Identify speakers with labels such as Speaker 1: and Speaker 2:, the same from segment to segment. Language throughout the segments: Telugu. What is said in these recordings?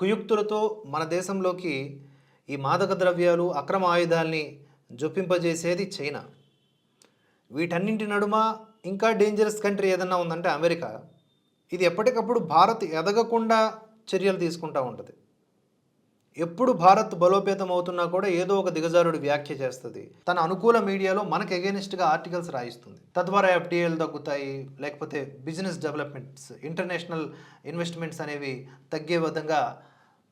Speaker 1: కుయుక్తులతో మన దేశంలోకి ఈ మాదక ద్రవ్యాలు అక్రమ ఆయుధాల్ని జొప్పింపజేసేది చైనా. వీటన్నింటి నడుమ ఇంకా డేంజరస్ కంట్రీ ఏదన్నా ఉందంటే అమెరికా. ఇది ఎప్పటికప్పుడు భారత్ ఎదగకుండా చర్యలు తీసుకుంటూ ఉంటుంది. ఎప్పుడు భారత్ బలోపేతం అవుతున్నా కూడా ఏదో ఒక దిగజారుడు వ్యాఖ్య చేస్తుంది. తన అనుకూల మీడియాలో మనకు ఎగెనిస్ట్గా ఆర్టికల్స్ రాయిస్తుంది. తద్వారా ఎఫ్డిఏలు తగ్గుతాయి లేకపోతే బిజినెస్ డెవలప్మెంట్స్ ఇంటర్నేషనల్ ఇన్వెస్ట్మెంట్స్ అనేవి తగ్గే విధంగా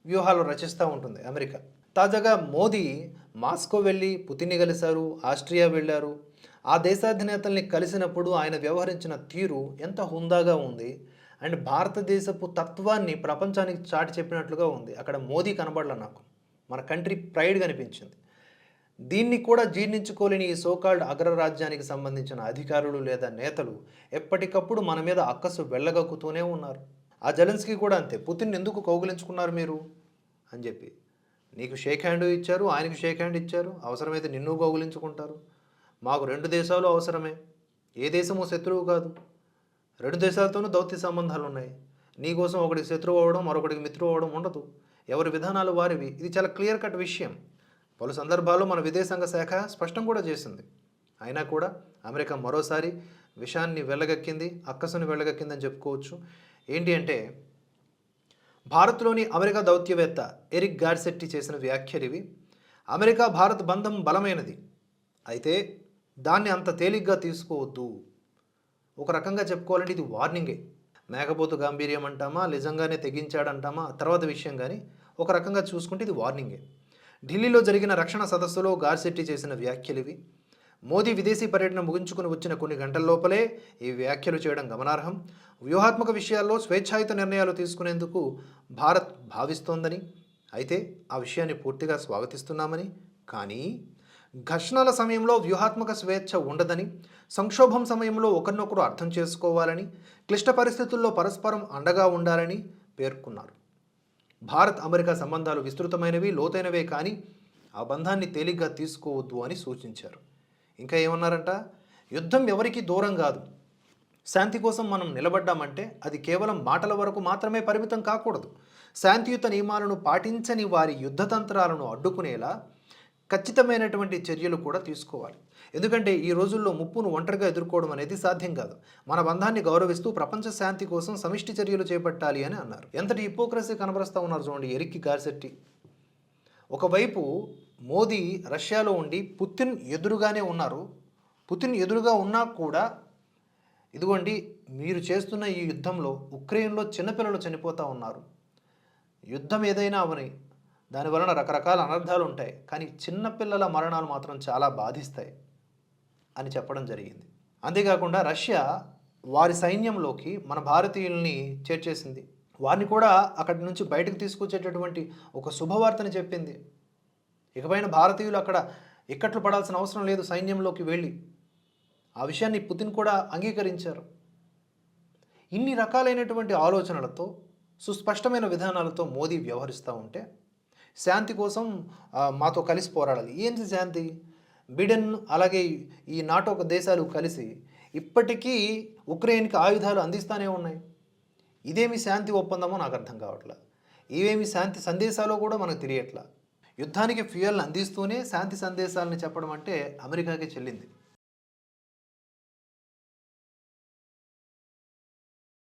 Speaker 1: వ్యూహాలు రచిస్తూ ఉంటుంది అమెరికా. తాజాగా మోదీ మాస్కో వెళ్ళి పుతిన్ని కలిశారు ఆస్ట్రియా వెళ్ళారు. ఆ దేశాధినేతల్ని కలిసినప్పుడు ఆయన వ్యవహరించిన తీరు ఎంత హుందాగా ఉంది. అండ్ భారతదేశపు తత్వాన్ని ప్రపంచానికి చాటి చెప్పినట్లుగా ఉంది. అక్కడ మోదీ కనబడలే నాకు. మన కంట్రీ ప్రైడ్ కనిపించింది. దీన్ని కూడా జీర్ణించుకోలేని ఈ సోకాల్డ్ అగ్రరాజ్యానికి సంబంధించిన అధికారులు లేదా నేతలు ఎప్పటికప్పుడు మన మీద అక్కసు వెళ్ళగక్కుతూనే ఉన్నారు. ఆ జలెన్స్కి కూడా అంతే. పుతిన్ ఎందుకు కౌగులించుకున్నారు మీరు? అని చెప్పి. నీకు షేక్ హ్యాండ్ ఇచ్చారు ఆయనకు షేక్ హ్యాండ్ ఇచ్చారు అవసరమైతే నిన్ను గోగులించుకుంటారు. మాకు రెండు దేశాలు అవసరమే. ఏ దేశము శత్రువు కాదు. రెండు దేశాలతోనూ దౌత్య సంబంధాలు ఉన్నాయి. నీకోసం ఒకటి శత్రువు అవ్వడం మరొకడికి మిత్రువు అవడం ఉండదు. ఎవరి విధానాలు వారివి. ఇది చాలా క్లియర్ కట్ విషయం. పలు సందర్భాల్లో మన విదేశాంగ శాఖ స్పష్టం కూడా చేసింది. అయినా కూడా అమెరికా మరోసారి విషాన్ని వెళ్ళగక్కింది అక్కసుని వెళ్ళగక్కిందని చెప్పుకోవచ్చు. ఏంటి అంటే భారత్లోని అమెరికా దౌత్యవేత్త ఎరిక్ గార్సెట్టి చేసిన వ్యాఖ్యలివి అమెరికా భారత్ బంధం బలమైనది. అయితే దాన్ని అంత తేలిగ్గా తీసుకోవద్దు. ఒక రకంగా చెప్పుకోవాలంటే ఇది వార్నింగే. మేకపోతు గాంభీర్యం అంటామా నిజంగానే తెగించాడంటామా తర్వాత విషయం కానీ ఒక రకంగా చూసుకుంటే ఇది వార్నింగే. ఢిల్లీలో జరిగిన రక్షణ సదస్సులో గార్సెట్టి చేసిన వ్యాఖ్యలివి మోదీ విదేశీ పర్యటన ముగించుకుని వచ్చిన కొన్ని గంటల లోపలే ఈ వ్యాఖ్యలు చేయడం గమనార్హం. వ్యూహాత్మక విషయాల్లో స్వేచ్ఛాయుత నిర్ణయాలు తీసుకునేందుకు భారత్ భావిస్తోందని అయితే ఆ విషయాన్ని పూర్తిగా స్వాగతిస్తున్నామని. కానీ ఘర్షణల సమయంలో వ్యూహాత్మక స్వేచ్ఛ ఉండదని సంక్షోభం సమయంలో ఒకరినొకరు అర్థం చేసుకోవాలని క్లిష్ట పరిస్థితుల్లో పరస్పరం అండగా ఉండాలని పేర్కొన్నారు. భారత్ అమెరికా సంబంధాలు విస్తృతమైనవి లోతైనవే కానీ ఆ బంధాన్ని తేలిగ్గా తీసుకోవద్దు అని సూచించారు. ఇంకా ఏమన్నారంట? యుద్ధం ఎవరికీ దూరం కాదు. శాంతి కోసం మనం నిలబడ్డామంటే అది కేవలం మాటల వరకు మాత్రమే పరిమితం కాకూడదు. శాంతియుత నియమాలను పాటించని వారి యుద్ధతంత్రాలను అడ్డుకునేలా ఖచ్చితమైనటువంటి చర్యలు కూడా తీసుకోవాలి. ఎందుకంటే ఈ రోజుల్లో ముప్పును ఒంటరిగా ఎదుర్కోవడం అనేది సాధ్యం కాదు. మన బంధాన్ని గౌరవిస్తూ ప్రపంచ శాంతి కోసం సమిష్టి చర్యలు చేపట్టాలి అని అన్నారు. ఎంతటి హిపోక్రసీ కనబరుస్తూ ఉన్నారు చూడండి ఎరిక్కి గార్సెట్టి. ఒకవైపు మోదీ రష్యాలో ఉండి పుతిన్ ఎదురుగానే ఉన్నారు. పుతిన్ ఎదురుగా ఉన్నా కూడా ఇదిగోండి మీరు చేస్తున్న ఈ యుద్ధంలో ఉక్రెయిన్లో చిన్నపిల్లలు చనిపోతూ ఉన్నారు. యుద్ధం ఏదైనా అవని దాని వలన రకరకాల అనర్థాలు ఉంటాయి. కానీ చిన్నపిల్లల మరణాలు మాత్రం చాలా బాధిస్తాయి అని చెప్పడం జరిగింది. అంతేకాకుండా రష్యా వారి సైన్యంలోకి మన భారతీయుల్ని చేర్చేసింది. వారిని కూడా అక్కడి నుంచి బయటకు తీసుకొచ్చేటటువంటి ఒక శుభవార్తని చెప్పింది. ఇకపైన భారతీయులు అక్కడ ఇక్కట్లు పడాల్సిన అవసరం లేదు సైన్యంలోకి వెళ్ళి. ఆ విషయాన్ని పుతిన్ కూడా అంగీకరించారు. ఇన్ని రకాలైనటువంటి ఆలోచనలతో సుస్పష్టమైన విధానాలతో మోదీ వ్యవహరిస్తూ ఉంటే శాంతి కోసం మాతో కలిసి పోరాడాలి. ఏంటి శాంతి? బిడెన్ అలాగే ఈ నాటో దేశాలు కలిసి ఇప్పటికీ ఉక్రెయిన్కి ఆయుధాలు అందిస్తూనే ఉన్నాయి. ఇదేమి శాంతి ఒప్పందమో నాకు అర్థం కావట్లా. ఇవేమి శాంతి సందేశాలు కూడా మనకు తెలియట్లా. యుద్ధానికి ఫ్యూయల్ని అందిస్తూనే శాంతి సందేశాలను చెప్పడం అంటే అమెరికాకి చెల్లింది.